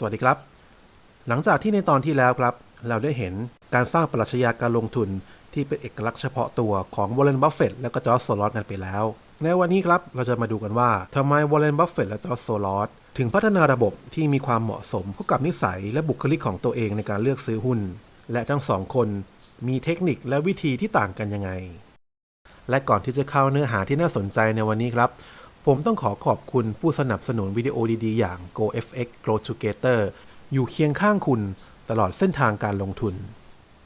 สวัสดีครับ หลังจากที่ในตอนที่แล้วครับ เราได้เห็นการสร้างปรัชญาการลงทุนที่เป็นเอกลักษณ์เฉพาะตัวของวอร์เรนบัฟเฟตและก็จอร์จโซลอสกันไปแล้ว ในวันนี้ครับเราจะมาดูกันว่าทำไมวอร์เรนบัฟเฟตและจอร์จโซลอสถึงพัฒนาระบบที่มีความเหมาะสมเข้ากับนิสัยและบุคลิกของตัวเองในการเลือกซื้อหุ้น และทั้งสองคนมีเทคนิคและวิธีที่ต่างกันยังไง และก่อนที่จะเข้าเนื้อหาที่น่าสนใจในวันนี้ครับ ผมต้องขอขอบคุณผู้สนับสนุนวิดีโอดีๆ อย่าง GoFX Grow Together อยู่เคียงข้างคุณตลอดเส้นทางการลงทุน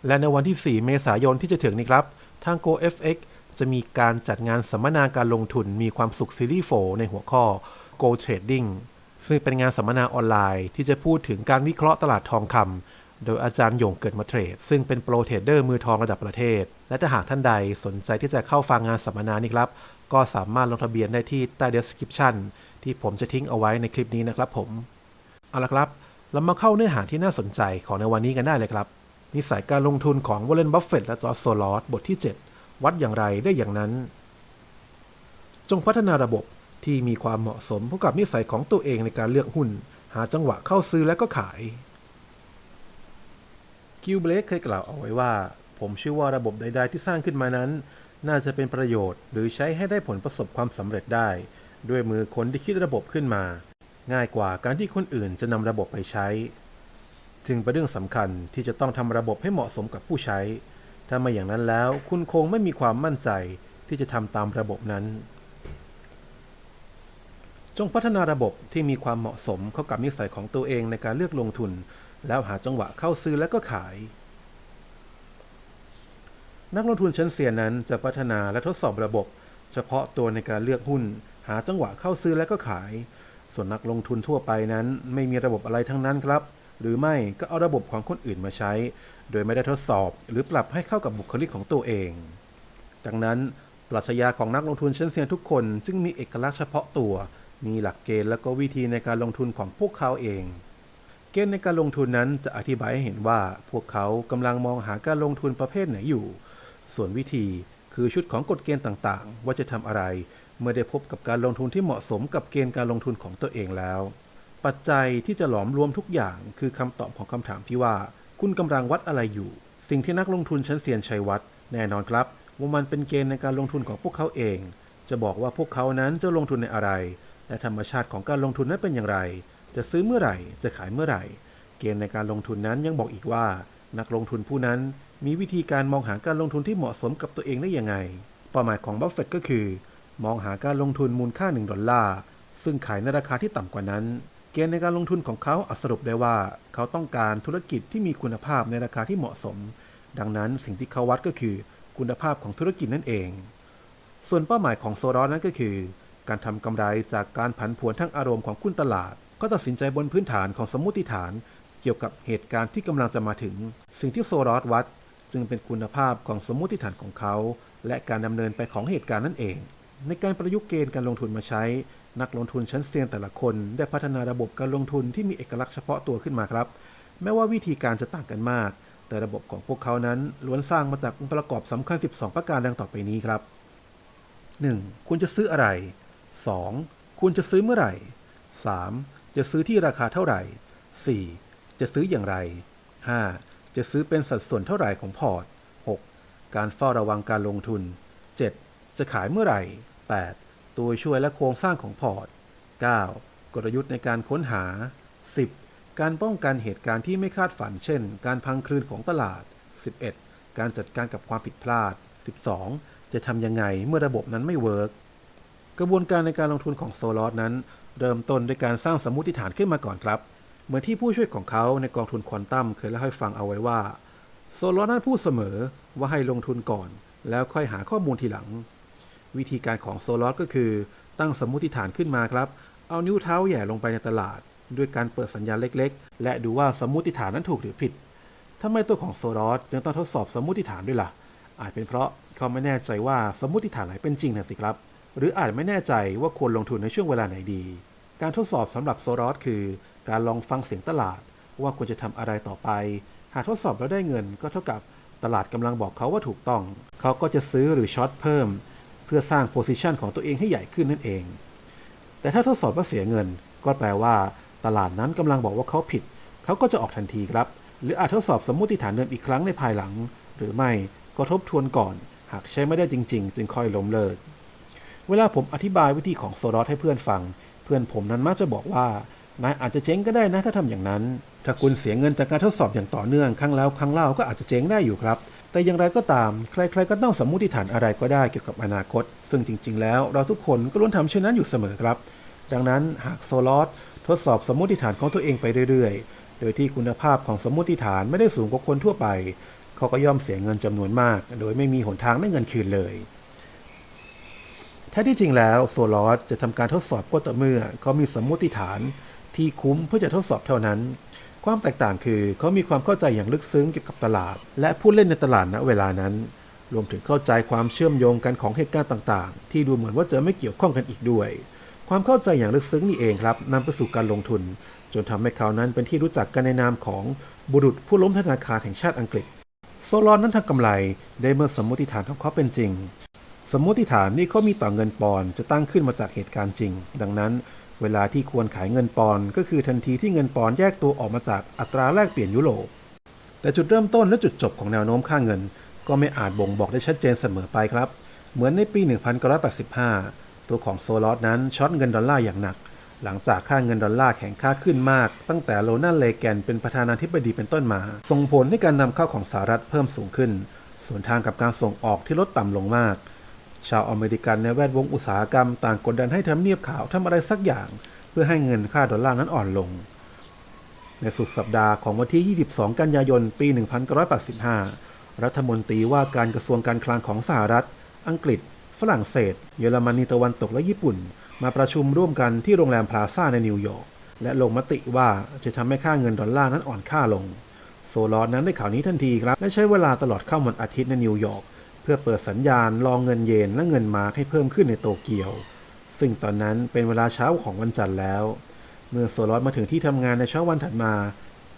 และในวันที่ 4 เมษายนที่จะถึงนี้ครับ ทาง GoFX จะมีการจัดงานสัมมนาการลงทุนมีความสุขซีรีส์4ในหัวข้อ Go Trading ซึ่งเป็นงานสัมมนาออนไลน์ที่จะพูดถึงการวิเคราะห์ตลาดทองคำ โดยอาจารย์หยงเกิดมาเทรด ซึ่งเป็นโปรเทรดเดอร์มือทองระดับประเทศ และถ้าหากท่านใดสนใจที่จะเข้าฟังงานสัมมนานี้ครับ ก็สามารถลงทะเบียนได้ที่ใต้ description ที่ผมจะทิ้งเอาไว้ในคลิปนี้นะครับผม เอาละครับ เรามาเข้าเนื้อหาที่น่าสนใจของในวันนี้กันได้เลยครับ นิสัยการลงทุนของวอร์เรนบัฟเฟตและจอร์จโซลอสบทที่ 7 วัดอย่างไรได้อย่างนั้น จงพัฒนาระบบที่มีความเหมาะสมเข้ากับนิสัยของตัวเองในการเลือกหุ้น หาจังหวะเข้าซื้อและก็ขาย กิลเบลกเคยกล่าวเอาไว้ว่า ผมเชื่อว่าระบบใด ๆ ที่สร้างขึ้นมานั้น น่าจะเป็นประโยชน์ หรือใช้ให้ได้ผลประสบความสำเร็จได้ ด้วยมือคนที่คิดระบบขึ้นมา ง่ายกว่าการที่คนอื่นจะนำระบบไปใช้ จึงเป็นเรื่องสำคัญที่จะต้องทำระบบให้เหมาะสมกับผู้ใช้ ถ้าไม่อย่างนั้นแล้ว คุณคงไม่มีความมั่นใจที่จะทำตามระบบนั้น จงพัฒนาระบบที่มีความเหมาะสมเข้ากับนิสัยของตัวเองในการเลือกลงทุน แล้วหาจังหวะเข้าซื้อและก็ขาย นักลงทุนชั้นเซียนนั้นจะพัฒนาและทดสอบระบบ เฉพาะตัวในการเลือกหุ้น หาจังหวะเข้าซื้อและก็ขาย ส่วนนักลงทุนทั่วไปนั้นไม่มีระบบอะไรทั้งนั้นครับ หรือไม่ก็เอาระบบของคนอื่นมาใช้ โดยไม่ได้ทดสอบหรือปรับให้เข้ากับบุคลิกของตัวเอง ดังนั้นปรัชญาของนักลงทุนชั้นเซียนทุกคนจึงมีเอกลักษณ์เฉพาะตัว มีหลักเกณฑ์และก็วิธีในการลงทุนของพวกเขาเอง เกณฑ์ในการลงทุนนั้นจะอธิบายให้เห็นว่าพวกเขากำลังมองหาการลงทุนประเภทไหนอยู่ ส่วนวิธีคือชุดของกฎเกณฑ์ต่างๆ ว่าจะทำอะไร เมื่อได้พบกับการลงทุนที่เหมาะสมกับเกณฑ์การลงทุนของตัวเองแล้ว ปัจจัยที่จะหลอมรวมทุกอย่างคือคำตอบของคำถามที่ว่า คุณกำลังวัดอะไรอยู่ สิ่งที่นักลงทุนชั้นเซียนใช้วัดแน่นอนครับว่ามันเป็นเกณฑ์ในการลงทุนของพวกเขาเอง จะบอกว่าพวกเขานั้นจะลงทุนในอะไร และธรรมชาติของการลงทุนนั้นเป็นอย่างไร จะซื้อเมื่อไหร่ จะขายเมื่อไหร่ เกณฑ์ในการลงทุนนั้นยังบอกอีกว่า นักลงทุนผู้นั้นมีวิธีการมองหาการลงทุนที่เหมาะสมกับตัวเองได้ยังไง เป้าหมายของบัฟเฟตก็คือ มองหาการลงทุนมูลค่า 1 ดอลลาร์ ซึ่งขายในราคาที่ต่ำกว่านั้น เกณฑ์ในการลงทุนของเขาอาสรุปได้ว่า เขาต้องการธุรกิจที่มีคุณภาพในราคาที่เหมาะสม ดังนั้นสิ่งที่เขาวัดก็คือ คุณภาพของธุรกิจนั่นเอง ส่วนเป้าหมายของโซรอนนั้นก็คือ การทำกำไรจากการผันผวนทั้งอารมณ์ของคุณตลาด ก็ตัดสินใจบนพื้นฐานของสมมติฐานเกี่ยวกับเหตุการณ์ที่กำลังจะมาถึง สิ่งที่โซรอสวัดจึงเป็นคุณภาพของสมมติฐานของเขา และการดำเนินไปของเหตุการณ์นั่นเอง ในการประยุกต์เกณฑ์การลงทุนมาใช้ นักลงทุนชั้นเซียนแต่ละคนได้พัฒนาระบบการลงทุนที่มีเอกลักษณ์เฉพาะตัวขึ้นมาครับ แม้ว่าวิธีการจะต่างกันมาก แต่ระบบของพวกเขานั้นล้วนสร้างมาจากองค์ประกอบสำคัญ 12 ประการดังต่อไปนี้ครับ 1. คุณจะซื้ออะไร 2. คุณจะซื้อเมื่อไหร่ 3. จะซื้อที่ราคาเท่าไหร่ 4. จะซื้ออย่างไร 5. จะซื้อเป็นสัดส่วนเท่าไหร่ของพอร์ต 6. การเฝ้าระวังการลงทุน 7. จะขายเมื่อไหร่ 8. ตัวช่วยและโครงสร้างของพอร์ต 9. กลยุทธ์ในการค้นหา 10. การป้องกันเหตุการณ์ที่ไม่คาดฝัน เช่น การพังคลืนของตลาด 11. การจัดการกับความผิดพลาด 12. จะทำยังไงเมื่อระบบนั้นไม่เวิร์ก กระบวนการในการลงทุนของโซลอสนั้น เริ่มต้นด้วยการสร้างสมมติฐานขึ้นมาก่อนครับ เหมือนที่ผู้ช่วยของเขาในกองทุนควอนตัมเคยเล่าให้ฟังเอาไว้ว่า โซลอสนั้นพูดเสมอว่าให้ลงทุนก่อน แล้วค่อยหาข้อมูลทีหลัง วิธีการของโซลอสก็คือ ตั้งสมมติฐานขึ้นมาครับ เอานิ้วเท้าแหย่ลงไปในตลาด ด้วยการเปิดสัญญาณเล็กๆ และดูว่าสมมติฐานนั้นถูกหรือผิดทำไมตัวของโซลอสจึงต้องทดสอบสมมติฐานด้วยล่ะอาจเป็นเพราะเขาไม่แน่ใจว่าสมมติฐานไหนเป็นจริงนะสิครับ หรืออาจไม่แน่ใจว่าควรลงทุนในช่วงเวลาไหนดี การทดสอบสำหรับโซลอสคือการลองฟังเสียงตลาด ว่าควรจะทำอะไรต่อไป หากทดสอบแล้วได้เงินก็เท่ากับตลาดกำลังบอกเขาว่าถูกต้อง เขาก็จะซื้อหรือช็อตเพิ่ม เพื่อสร้างโพซิชันของตัวเองให้ใหญ่ขึ้นนั่นเอง แต่ถ้าทดสอบว่าเสียเงิน ก็แปลว่าตลาดนั้นกำลังบอกว่าเขาผิด เขาก็จะออกทันทีครับ หรืออาจทดสอบสมมติฐานเดิมอีกครั้งในภายหลัง หรือไม่ก็ทบทวนก่อน หากใช้ไม่ได้จริง ๆ จึงค่อยล้มเลิก เวลาผมอธิบายวิธีของโซลอสให้เพื่อนฟัง เพื่อนผมนั้นมักจะบอกว่านายอาจจะเจ๊งก็ได้นะถ้าทำอย่างนั้น ถ้าคุณเสียเงินจากการทดสอบอย่างต่อเนื่องครั้งแล้วครั้งเล่าก็อาจจะเจ๊งได้อยู่ครับ แต่อย่างไรก็ตาม ใครๆก็ต้องสมมุติฐานอะไรก็ได้เกี่ยวกับอนาคต ซึ่งจริง ๆ แล้วเราทุกคนก็ล้วนทำเช่นนั้นอยู่เสมอครับ ดังนั้นหากโซลอสทดสอบสมมุติฐานของตัวเองไปเรื่อยๆ โดยที่คุณภาพของสมมุติฐานไม่ได้สูงกว่าคนทั่วไป เขาก็ย่อมเสียเงินจำนวนมาก โดยไม่มีหนทางได้เงินคืนเลย แท้ที่จริงแล้วโซลอสจะทำการทดสอบก็ต่อเมื่อเขามีสมมติฐานที่คุ้มเพื่อจะทดสอบเท่านั้น ความแตกต่างคือเขามีความเข้าใจอย่างลึกซึ้งเกี่ยวกับตลาด และผู้เล่นในตลาดณเวลานั้น รวมถึงเข้าใจความเชื่อมโยงกันของเหตุการณ์ต่างๆ ที่ดูเหมือนว่าจะไม่เกี่ยวข้องกันอีกด้วย ความเข้าใจอย่างลึกซึ้งนี่เองครับนำไปสู่การลงทุน จนทำให้เขานั้นเป็นที่รู้จักกันในนามของบุรุษผู้ล้มธนาคารแห่งชาติอังกฤษ โซลอนนั้นทำกำไรได้เมื่อสมมติฐานของเขาเป็นจริง สมมติฐานที่เขามีต่อเงินปอนด์จะตั้งขึ้นมาจากเหตุการณ์จริง ดังนั้น เวลาที่ควรขายเงินปอนด์ก็คือทันทีที่เงินปอนด์แยกตัวออกมาจากอัตราแลกเปลี่ยนยุโรปแต่จุดเริ่มต้นและจุดจบของแนวโน้มค่าเงิน ก็ไม่อาจบ่งบอกได้ชัดเจนเสมอไปครับ เหมือนในปี 1985 ตัวของโซลอสนั้นช็อตเงินดอลลาร์อย่างหนัก หลังจากค่าเงินดอลลาร์แข็งค่าขึ้นมาก ตั้งแต่โรนัลเลแกนเป็นประธานาธิบดีเป็นต้นมา ส่งผลให้การนำเข้าของสหรัฐเพิ่มสูงขึ้น ส่วนทางกับการส่งออกที่ลดต่ำลงมาก ชาวอเมริกันในแวดวงอุตสาหกรรมต่างกดดันให้ทำเนียบข่าวทำอะไรสักอย่าง เพื่อให้เงินค่าดอลลาร์นั้นอ่อนลง ในสุดสัปดาห์ของวันที่ 22 กันยายน ปี 1985 รัฐมนตรีว่าการกระทรวงการคลังของสหรัฐ อังกฤษ ฝรั่งเศส เยอรมนีตะวันตกและญี่ปุ่น มาประชุมร่วมกันที่โรงแรมพลาซ่าในนิวยอร์กและลงมติว่าจะทำให้ค่าเงินดอลลาร์นั้นอ่อนค่าลง โซลอสนั้นได้ข่าวนี้ทันทีครับ และใช้เวลาตลอดค่ำวันอาทิตย์ในนิวยอร์ก เพื่อเปิดสัญญาณรองเงินเยนและเงินมาให้เพิ่มขึ้นในโตเกียว ซึ่งตอนนั้นเป็นเวลาเช้าของวันจันทร์แล้ว เมื่อโซลอสมาถึงที่ทำงานในเช้าวันถัดมา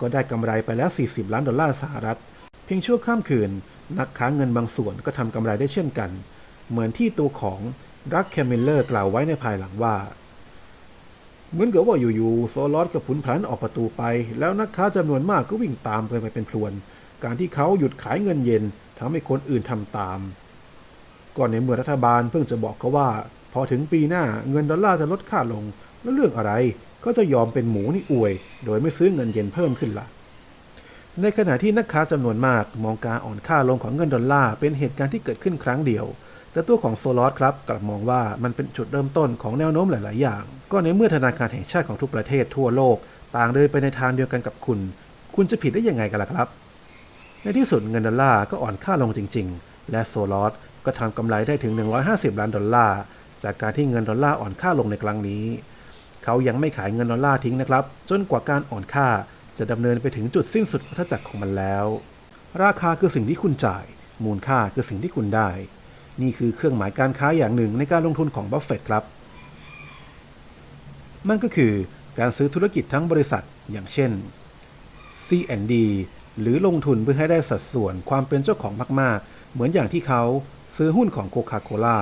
ก็ได้กำไรไปแล้ว 40 ล้านดอลลาร์สหรัฐ เพียงชั่วข้ามคืน นักค้าเงินบางส่วนก็ทำกำไรได้เช่นกัน เหมือนที่ตัวของรักแคมิลเลอร์กล่าวไว้ในภายหลังว่าเหมือนกับว่าอยู่ๆโซลอสกับผุนพลันออกประตูไป แล้วนักค้าจำนวนมากก็วิ่งตามกันไปเป็นพลวน การที่เขาหยุดขายเงินเย็น ทำให้คนอื่นทำตาม ก่อนในเมื่อรัฐบาลเพิ่งจะบอกเขาว่า พอถึงปีหน้าเงินดอลลาร์จะลดค่าลง แล้วเรื่องอะไรก็จะยอมเป็นหมูนี่อวย โดยไม่ซื้อเงินเย็นเพิ่มขึ้นละในขณะที่นักค้าจำนวนมากมองการอ่อนค่าลงของเงินดอลลาร์เป็นเหตุการณ์ที่เกิดขึ้นครั้งเดียว แต่ตัวของโซลอสครับกลับมองว่ามันเป็นจุดเริ่มต้นของแนวโน้มหลาย ๆ อย่าง ก็ในเมื่อธนาคารแห่งชาติของทุกประเทศทั่วโลก ต่างเดินไปในทางเดียวกันกับคุณ คุณจะผิดได้ยังไงกันล่ะครับ ในที่สุดเงินดอลลาร์ก็อ่อนค่าลงจริง ๆ และโซลอสก็ทำกำไรได้ถึง 150 ล้านดอลลาร์ จากการที่เงินดอลลาร์อ่อนค่าลงในครั้งนี้ เขายังไม่ขายเงินดอลลาร์ทิ้งนะครับ จนกว่าการอ่อนค่าจะดำเนินไปถึงจุดสิ้นสุดวัฏจักรของมันแล้ว ราคาคือสิ่งที่คุณจ่าย มูลค่าคือสิ่งที่คุณได้ นี่คือเครื่องหมายการค้าอย่างหนึ่งในการลงทุนของบัฟเฟตต์ครับนั่นก็คือการซื้อธุรกิจทั้งบริษัท อย่างเช่น C&D หรือลงทุนเพื่อให้ได้สัดส่วนความเป็นเจ้าของมากๆ เหมือนอย่างที่เขาซื้อหุ้นของโคคาโคล่า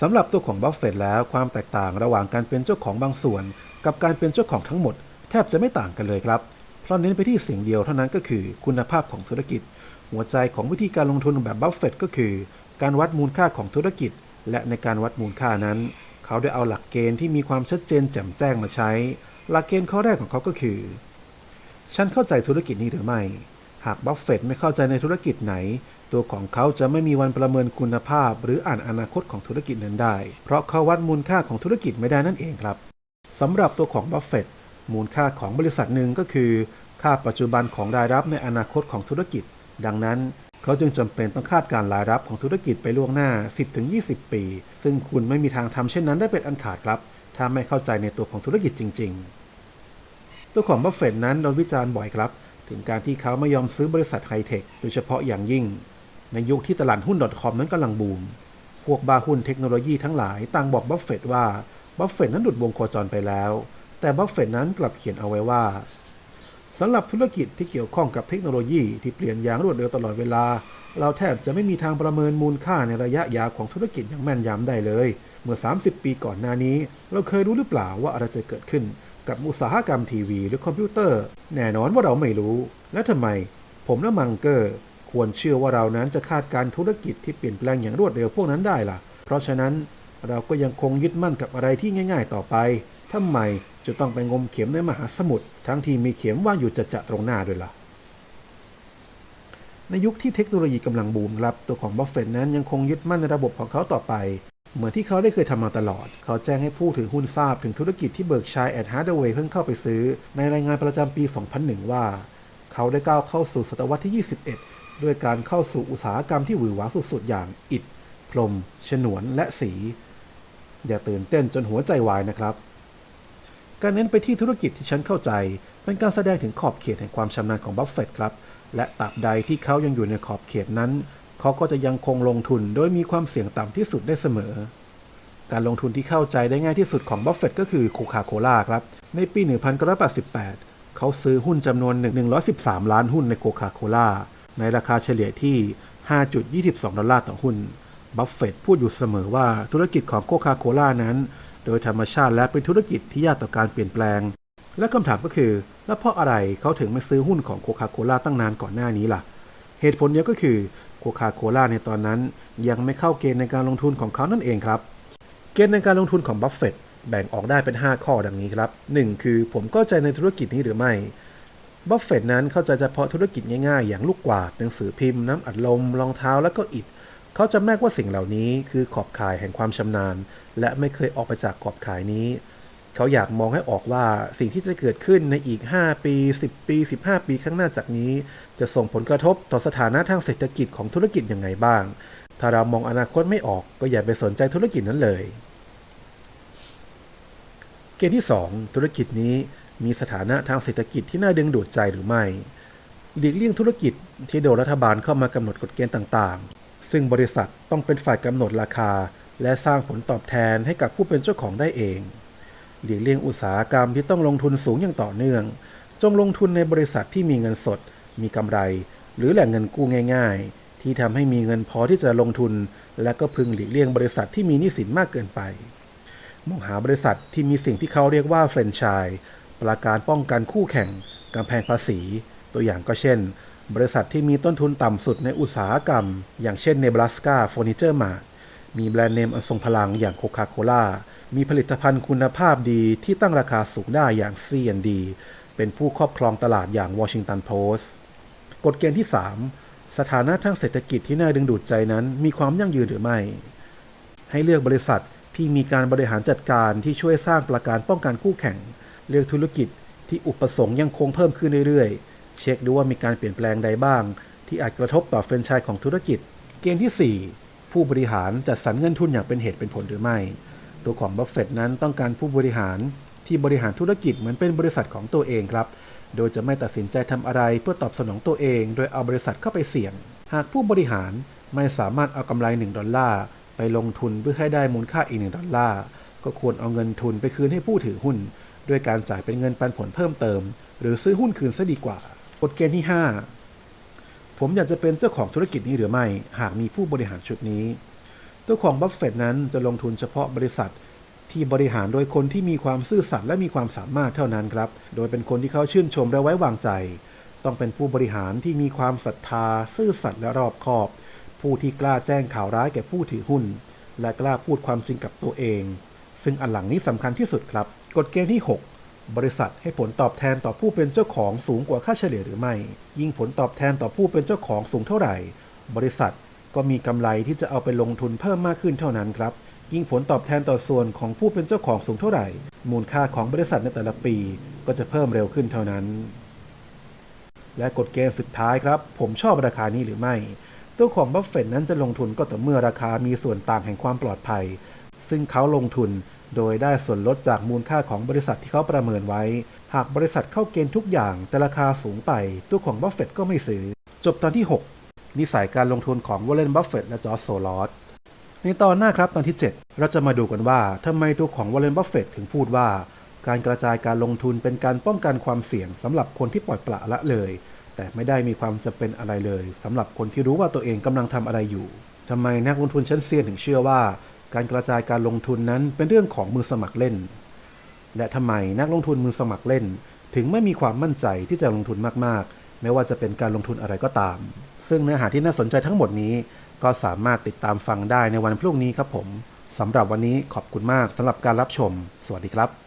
สำหรับตัวของบัฟเฟต์แล้วความแตกต่างระหว่างการเป็นเจ้าของบางส่วน กับการเป็นเจ้าของทั้งหมด แทบจะไม่ต่างกันเลยครับ เพราะเน้นไปที่สิ่งเดียวเท่านั้นก็คือคุณภาพของธุรกิจ หัวใจของวิธีการลงทุนแบบบัฟเฟตต์ก็คือ การวัดมูลค่าของธุรกิจ และในการวัดมูลค่านั้น เขาได้เอาหลักเกณฑ์ที่มีความชัดเจนแจ่มแจ้งมาใช้ หลักเกณฑ์ข้อแรกของเขาก็คือ ฉันเข้าใจธุรกิจนี้หรือไม่ หากบัฟเฟตไม่เข้าใจในธุรกิจไหน ตัวของเขาจะไม่มีวันประเมินคุณภาพ หรืออ่านอนาคตของธุรกิจนั้นได้ เพราะเขาวัดมูลค่าของธุรกิจไม่ได้นั่นเองครับสำหรับตัวของบัฟเฟตมูลค่าของบริษัทหนึ่งก็คือ ค่าปัจจุบันของรายรับในอนาคตของธุรกิจ ดังนั้นเขาจึงจำเป็นต้องคาดการรายรับของธุรกิจไปล่วงหน้า 10-20 ปี ซึ่งคุณไม่มีทางทำเช่นนั้นได้เป็นอันขาดครับ ถ้าไม่เข้าใจในตัวของธุรกิจจริง ๆ ตัวของบัฟเฟต์นั้นโดนวิจารณ์บ่อยครับ ถึงการที่เขาไม่ยอมซื้อบริษัทไฮเทคโดยเฉพาะอย่างยิ่ง ในยุคที่ตลาดหุ้น .com นั้นกำลังบูม พวกบาหุ้นเทคโนโลยีทั้งหลายต่างบอกบัฟเฟต์ว่าบัฟเฟต์นั้นหลุดวงโคจรไปแล้ว แต่บัฟเฟต์นั้นกลับเขียนเอาไว้ว่าสำหรับธุรกิจที่เกี่ยวข้องกับเทคโนโลยีที่เปลี่ยนอย่างรวดเร็วตลอดเวลา เราแทบจะไม่มีทางประเมินมูลค่าในระยะยาวของธุรกิจอย่างแม่นยำได้เลย เมื่อ 30 ปีก่อนหน้านี้ เราเคยรู้หรือเปล่าว่าอะไรจะเกิดขึ้น กับอุตสาหกรรมทีวีหรือคอมพิวเตอร์ แน่นอนว่าเราไม่รู้ และทำไม ผมและมังเกอร์ ควรเชื่อว่าเรานั้นจะคาดการธุรกิจที่เปลี่ยนแปลงอย่างรวดเร็วพวกนั้นได้ล่ะ เพราะฉะนั้นเราก็ยังคงยึดมั่นกับอะไรที่ง่าย ๆ ต่อไปทำไมจะต้องไปงมเข็มในมหาสมุทรทั้งที่มีเข็มว่างอยู่จะจะตรงหน้าด้วยล่ะ ในยุคที่เทคโนโลยีกำลังบูมครับ ตัวของบัฟเฟตต์นั้นยังคงยึดมั่นในระบบของเขาต่อไป เหมือนที่เขาได้เคยทำมาตลอด เขาแจ้งให้ผู้ถือหุ้นทราบถึงธุรกิจที่เบิร์กชัยแอดฮาร์ดเวย์เพิ่งเข้าไปซื้อ ในรายงานประจำปี 2001 ว่า เขาได้ก้าวเข้าสู่ศตวรรษที่ 21 ด้วยการเข้าสู่อุตสาหกรรมที่หวือหวาสุดๆ อย่างอิฐ พรม ฉนวน และสี อย่าตื่นเต้นจนหัวใจวายนะครับ การเน้นไปที่ธุรกิจที่ฉันเข้าใจ เป็นการแสดงถึงขอบเขตแห่งความชำนาญของบัฟเฟตต์ครับ และตราบใดที่เขายังอยู่ในขอบเขตนั้น เขาก็จะยังคงลงทุนโดยมีความเสี่ยงต่ำที่สุดได้เสมอ การลงทุนที่เข้าใจได้ง่ายที่สุดของบัฟเฟตต์ก็คือโคคาโคล่าครับ ในปี 1988 เขาซื้อหุ้นจำนวน 113 ล้านหุ้นในโคคาโคล่าในราคาเฉลี่ยที่ 5.22 ดอลลาร์ต่อหุ้น บัฟเฟตต์พูดอยู่เสมอว่าธุรกิจของโคคาโคล่านั้น โดยธรรมชาติและเป็นธุรกิจที่ยากต่อการเปลี่ยนแปลง และคำถามก็คือ แล้วเพราะอะไรเขาถึงไม่ซื้อหุ้นของโคคาโคล่าตั้งนานก่อนหน้านี้ล่ะ เหตุผลเดียวก็คือโคคาโคล่าในตอนนั้น ยังไม่เข้าเกณฑ์ในการลงทุนของเขานั่นเองครับ เกณฑ์ในการลงทุนของบัฟเฟตต์แบ่งออกได้เป็น 5 ข้อดังนี้ครับ 1. คือผมเข้าใจในธุรกิจนี้หรือไม่บัฟเฟตต์นั้นเข้าใจเฉพาะธุรกิจง่ายๆ อย่างลูกกวาดหนังสือพิมพ์น้ำอัดลมรองเท้าและก็อิฐเขาจำแนกว่าสิ่งเหล่านี้คือขอบข่ายแห่งความชำนาญ และไม่เคยออกไปจากขอบข่ายนี้ เขาอยากมองให้ออกว่าสิ่งที่จะเกิดขึ้นในอีก 5 ปี 10 ปี 15 ปีข้างหน้าจากนี้ จะส่งผลกระทบต่อสถานะทางเศรษฐกิจของธุรกิจยังไงบ้าง ถ้าเรามองอนาคตไม่ออกก็อย่าไปสนใจธุรกิจนั้นเลย เกณฑ์ที่ 2 ธุรกิจนี้มีสถานะทางเศรษฐกิจที่น่าดึงดูดใจหรือไม่ หลีกเลี่ยงธุรกิจที่โดนรัฐบาลเข้ามากำหนดกฎเกณฑ์ต่างๆ ซึ่งบริษัทต้องเป็นฝ่ายกำหนดราคา และสร้างผลตอบแทนให้กับผู้เป็นเจ้าของได้เอง หลีกเลี่ยงอุตสาหกรรมที่ต้องลงทุนสูงอย่างต่อเนื่อง จงลงทุนในบริษัทที่มีเงินสด มีกำไร หรือแหล่งเงินกู้ง่าย ๆ ที่ทำให้มีเงินพอที่จะลงทุน และก็พึงหลีกเลี่ยงบริษัทที่มีหนี้สินมากเกินไป มองหาบริษัทที่มีสิ่งที่เขาเรียกว่าแฟรนไชส์ประการป้องกันคู่แข่งกำแพงภาษี ตัวอย่างก็เช่น บริษัทที่มีต้นทุนต่ำสุดในอุตสาหกรรม อย่างเช่นเนบราสกาเฟอร์นิเจอร์มาร์มีแบรนด์เนมอันทรงพลังอย่างโคคาโคล่า มีผลิตภัณฑ์คุณภาพดีที่ตั้งราคาสูงได้อย่าง C&D เป็นผู้ครอบครองตลาดอย่างวอชิงตันโพสต์กฎเกณฑ์ที่ 3 สถานะทางเศรษฐกิจที่น่าดึงดูดใจนั้น มีความยั่งยืนหรือไม่ ให้เลือกบริษัทที่มีการบริหารจัดการที่ช่วยสร้างประการป้องกันคู่แข่ง เลือกธุรกิจที่อุปสงค์ยังคงเพิ่มขึ้นเรื่อยๆ เช็คดูว่ามีการเปลี่ยนแปลงใดบ้าง ที่อาจกระทบต่อแฟรนไชส์ของธุรกิจ เกณฑ์ที่ 4 ผู้บริหารจัดสรรเงินทุนอย่างเป็นเหตุเป็นผลหรือไม่ ตัวของบัฟเฟต์นั้นต้องการผู้บริหารที่บริหารธุรกิจเหมือนเป็นบริษัทของตัวเองครับ โดยจะไม่ตัดสินใจทำอะไรเพื่อตอบสนองตัวเอง โดยเอาบริษัทเข้าไปเสี่ยง หากผู้บริหารไม่สามารถเอากำไร 1 ดอลลาร์ไปลงทุนเพื่อให้ได้มูลค่าอีก 1 ดอลลาร์ ก็ควรเอาเงินทุนไปคืนให้ผู้ถือหุ้น ด้วยการจ่ายเป็นเงินปันผลเพิ่มเติม หรือซื้อหุ้นคืนซะดีกว่ากฎเกณฑ์ที่ 5 ผมอยากจะเป็นเจ้าของธุรกิจนี้หรือไม่ หากมีผู้บริหารชุดนี้ ตัวของบัฟเฟตนั้นจะลงทุนเฉพาะบริษัทที่บริหารโดยคนที่มีความซื่อสัตย์และมีความสามารถเท่านั้นครับ โดยเป็นคนที่เขาชื่นชมและไว้วางใจ ต้องเป็นผู้บริหารที่มีความศรัทธา ซื่อสัตย์และรอบคอบ ผู้ที่กล้าแจ้งข่าวร้ายแก่ผู้ถือหุ้น และกล้าพูดความจริงกับตัวเอง ซึ่งอันหลังนี้สำคัญที่สุดครับ กฎเกณฑ์ที่ 6 บริษัทให้ผลตอบแทนต่อผู้เป็นเจ้าของสูงกว่าค่าเฉลี่ยหรือไม่ ยิ่งผลตอบแทนต่อผู้เป็นเจ้าของสูงเท่าไหร่ บริษัท ก็มีกำไรที่จะเอาไปลงทุนเพิ่มมากขึ้นเท่านั้นครับ ยิ่งผลตอบแทนต่อส่วนของผู้เป็นเจ้าของสูงเท่าไหร่ มูลค่าของบริษัทในแต่ละปี ก็จะเพิ่มเร็วขึ้นเท่านั้น และกฎเกณฑ์สุดท้ายครับ ผมชอบราคานี้หรือไม่ ตัวของบัฟเฟต์นั้นจะลงทุนก็ต่อเมื่อราคามีส่วนต่างแห่งความปลอดภัย ซึ่งเขาลงทุนโดยได้ส่วนลดจากมูลค่าของบริษัทที่เขาประเมินไว้ หากบริษัทเข้าเกณฑ์ทุกอย่างแต่ราคาสูงไป ตัวของบัฟเฟต์ก็ไม่ซื้อ จบตอนที่ 6 นิสัยการลงทุนของวอลเลนบัฟเฟต์และจอร์จโซลอสในตอนหน้าครับตอนที่ 7 เราจะมาดูกันว่าทำไมตัวของวอลเลนบัฟเฟต์ถึงพูดว่า การกระจายการลงทุนเป็นการป้องกันความเสี่ยงสำหรับคนที่ปล่อยปละละเลย แต่ไม่ได้มีความจำเป็นอะไรเลยสำหรับคนที่รู้ว่าตัวเองกำลังทำอะไรอยู่ทำไมนักลงทุนชั้นเซียนถึงเชื่อว่า การกระจายการลงทุนนั้นเป็นเรื่องของมือสมัครเล่น และทำไมนักลงทุนมือสมัครเล่น ถึงไม่มีความมั่นใจที่จะลงทุนมากๆ ไม่ว่าจะเป็นการลงทุนอะไรก็ตาม ซึ่งเนื้อหาที่น่าสนใจทั้งหมดนี้ ก็สามารถติดตามฟังได้ในวันพรุ่งนี้ครับผมสำหรับวันนี้ขอบคุณมากสำหรับการรับชม สวัสดีครับ